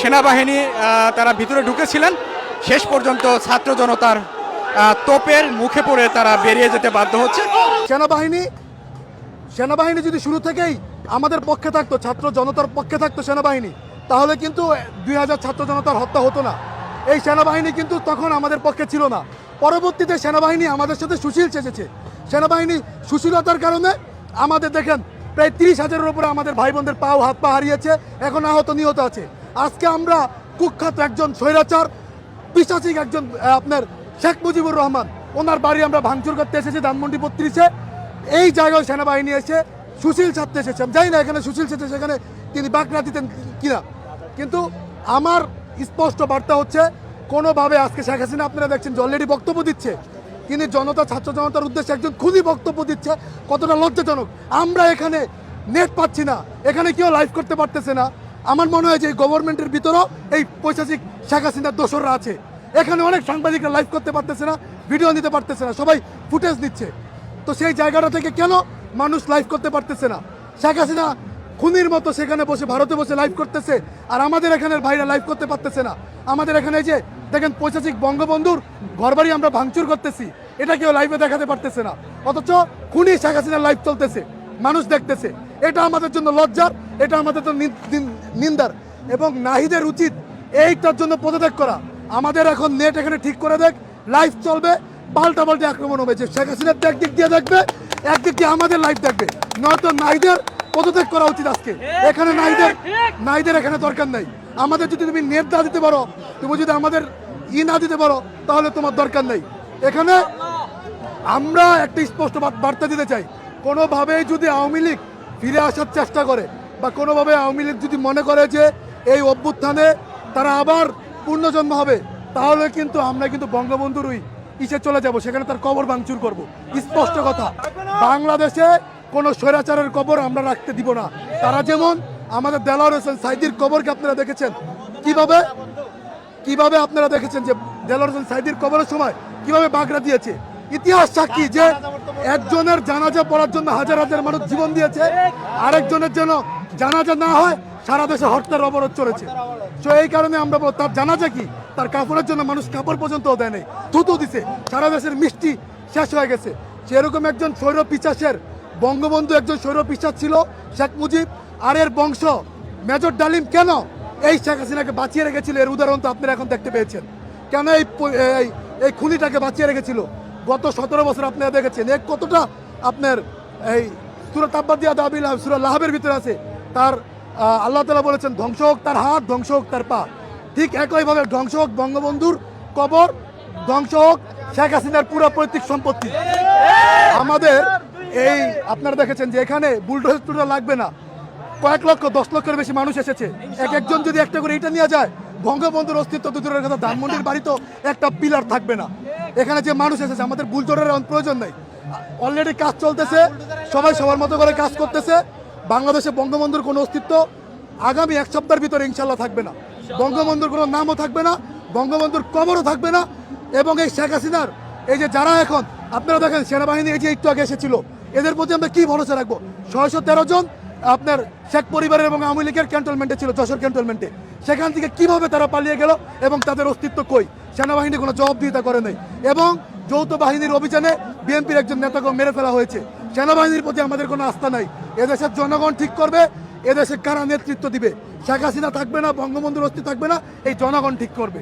সেনাবাহিনী তারা ভিতরে ঢুকেছিলেন। শেষ পর্যন্ত ছাত্র জনতার তোপের মুখে পড়ে তারা বেরিয়ে যেতে বাধ্য হচ্ছে। সেনাবাহিনী সেনাবাহিনী যদি শুরু থেকেই আমাদের পক্ষে থাকতো, ছাত্র জনতার পক্ষে থাকতো সেনাবাহিনী, তাহলে কিন্তু দুই হাজার ছাত্র জনতার হত্যা হতো না। এই সেনাবাহিনী কিন্তু তখন আমাদের পক্ষে ছিল না। পরবর্তীতে সেনাবাহিনী আমাদের সাথে সুশীল চেঁচেছে সেনাবাহিনী সুশীলতার কারণে আমাদের দেখেন, প্রায় তিরিশ হাজারের উপরে আমাদের ভাই বোনদের পাও হাত পা হারিয়েছে, এখন আহত নিহত আছে। আজকে আমরা কুখ্যাত একজন স্বৈরাচার পিসাচিক একজন আপনার শেখ মুজিবুর রহমান। ওনার বাড়ি আমরা ভাঙচুর করতে এসেছি, ধানমন্ডি বত্রিশে। এই জায়গায় সেনাবাহিনী এসে সুশীল ছাড়তে এসেছে। আমি জানি না এখানে সুশীল ছাড়তে সেখানে তিনি বাঁকড়া দিতেন কিনা। কিন্তু আমার স্পষ্ট বার্তা হচ্ছে, কোনোভাবে আজকে শেখ হাসিনা, আপনারা দেখছেন যে অলরেডি বক্তব্য দিচ্ছে। তিনি জনতা, ছাত্র জনতার উদ্দেশ্যে একজন খুবই বক্তব্য দিচ্ছে, কতটা লজ্জাজনক। আমরা এখানে নেট পাচ্ছি না। এখানে কেউ লাইভ করতে পারতেছে না। আমার মনে হয় যে গভর্নমেন্টের ভিতরেও এই পৈশাচিক শেখ হাসিনার দোসররা আছে। এখানে অনেক সাংবাদিকরা লাইভ করতে পারতেছে না ভিডিও নিতে পারতেছে না, সবাই ফুটেজ নিচ্ছে। তো সেই জায়গাটা থেকে কেন মানুষ লাইভ করতে পারতেছে না? শেখ হাসিনা খুনির মতো সেখানে বসে ভারতে বসে লাইভ করতেছে, আর আমাদের এখানের ভাইরা লাইভ করতে পারতেছে না। আমাদের এখানে যে দেখেন পৈশাচিক বঙ্গবন্ধুর ঘরবাড়ি আমরা ভাঙচুর করতেছি, এটা কেউ লাইভে দেখাতে পারতেছে না। অথচ খুনি শেখ হাসিনার লাইভ চলতেছে, মানুষ দেখতেছে। এটা আমাদের জন্য লজ্জার, এটা আমাদের জন্য নিন্দার এবং নাহিদের উচিত এইটার জন্য পদত্যাগ করা। আমাদের এখন নেট এখানে ঠিক করে দেখ লাইভ চলবে পাল্টা পাল্টা আক্রমণ হবে। যে শেখ হাসিনার তো একদিক দিয়ে দেখবে, একদিক দিয়ে আমাদের লাইভ দেখবে। নয়তো নাইদের পদত্যাগ করা উচিত আজকে। এখানে নাইদের নাইদের এখানে দরকার নাই। আমাদের যদি তুমি নেট না দিতে পারো, তুমি যদি আমাদের ই না দিতে পারো, তাহলে তোমার দরকার নেই। এখানে আমরা একটা স্পষ্ট বার্তা দিতে চাই। কোনোভাবেই যদি আওয়ামী লীগ ফিরে আসার চেষ্টা করে বা কোনোভাবে আওয়ামী লীগ যদি মনে করে যে এই অভ্যুত্থানে তারা আবার পূর্ণজন্ম হবে, তাহলে কিন্তু আমরা কিন্তু বঙ্গবন্ধুর ওই ইসে চলে যাব, সেখানে তার কবর ভাঙচুর করব। স্পষ্ট কথা, বাংলাদেশে কোনো স্বৈরাচারের কবর আমরা রাখতে দিব না। তারা যেমন আমাদের দেলাওয়ার হোসেন সাইদির কবরকে আপনারা দেখেছেন, কীভাবে? কীভাবে আপনারা দেখেছেন যে দেলোয়ার হোসেন সাইদির কবরের সময় কীভাবে বাগড়া দিয়েছে? ইতিহাস সাক্ষী যে একজনের জানাজা পড়ার জন্য হাজার হাজার মানুষ জীবন দিয়েছে, আরেকজনের জন্য জানাজা না হয়, সারা দেশে হত্যার অবরোধ চলেছে। তো এই কারণে আমরা তার জানাজা কি? তার কাপড়ের জন্য মানুষ কাপড় পর্যন্ত দেয় নাই, থুতু দিছে। সারা দেশের মিষ্টি শেষ হয়ে গেছে। সেরকম একজন সৌর পিচাসের বঙ্গবন্ধু একজন সৌর পিচাস ছিল, শেখ মুজিব। আর এর বংশ মেজর ডালিম কেন? এই শেখ হাসিনাকে বাঁচিয়ে রেখেছিল, এর উদাহরণ তো আপনারা এখন দেখতে পেয়েছেন। কেন এই এই খুনিটাকে বাঁচিয়ে রেখেছিল? গত সতেরো বছর আপনারা দেখেছেন। এক কতটা আপনার এই সুরা তাব্বাদিয়া দাবিল, সুরা লাহাবের ভিতরে আছে। তার আল্লাহ তালা বলেছেন, ধ্বংস হোক তার হাত, ধ্বংস হোক তার পা। ঠিক একইভাবে ধ্বংস হোক বঙ্গবন্ধুর কবর, ধ্বংস হোক শেখ হাসিনার পুরো পৈতৃক সম্পত্তি। আমাদের এই, আপনারা দেখেছেন যে এখানে বুলডোজ টুলডোজ লাগবে না। কয়েক লক্ষ, দশ লক্ষের বেশি মানুষ এসেছে। এক একজন যদি একটা করে এটা নিয়ে যায়, বঙ্গবন্ধুর অস্তিত্ব তো দূরের কথা, ধানমন্ডির বাড়ি তো একটা পিলার থাকবে না। এখানে যে মানুষ এসেছে, আমাদের বুলজোরের এখন প্রয়োজন নেই। অলরেডি কাজ চলতেছে, সবাই সবার মতো করে কাজ করতেছে। বাংলাদেশে বঙ্গবন্ধুর কোনো অস্তিত্ব আগামী এক সপ্তাহের ভিতরে ইনশাল্লাহ থাকবে না। বঙ্গবন্ধুর কোনো নামও থাকবে না বঙ্গবন্ধুর কবরও থাকবে না এবং এই শেখ হাসিনার এই যে যারা এখন আপনারা দেখেন সেনাবাহিনী এই যে একটু আগে এসেছিল এদের প্রতি আমরা কী ভরসা রাখব? ছয়শো তেরো জন আপনার শেখ পরিবারের এবং আওয়ামী লীগের ক্যান্টনমেন্টে ছিল যশোর ক্যান্টনমেন্টে সেখান থেকে কীভাবে তারা পালিয়ে গেল এবং তাদের অস্তিত্ব কই? সেনাবাহিনী কোনো জবাবদিহিতা করে নাই। এবং যৌথ বাহিনীর অভিযানে বিএনপির একজন নেতাকে মেরে ফেলা হয়েছে। সেনাবাহিনীর প্রতি আমাদের কোনো আস্থা নাই। এদেশের জনগণ ঠিক করবে, এদেশে কারা নেতৃত্ব দিবে? শেখ হাসিনা থাকবে না, বঙ্গবন্ধুর অস্তি থাকবে না, এই জনগণ ঠিক করবে।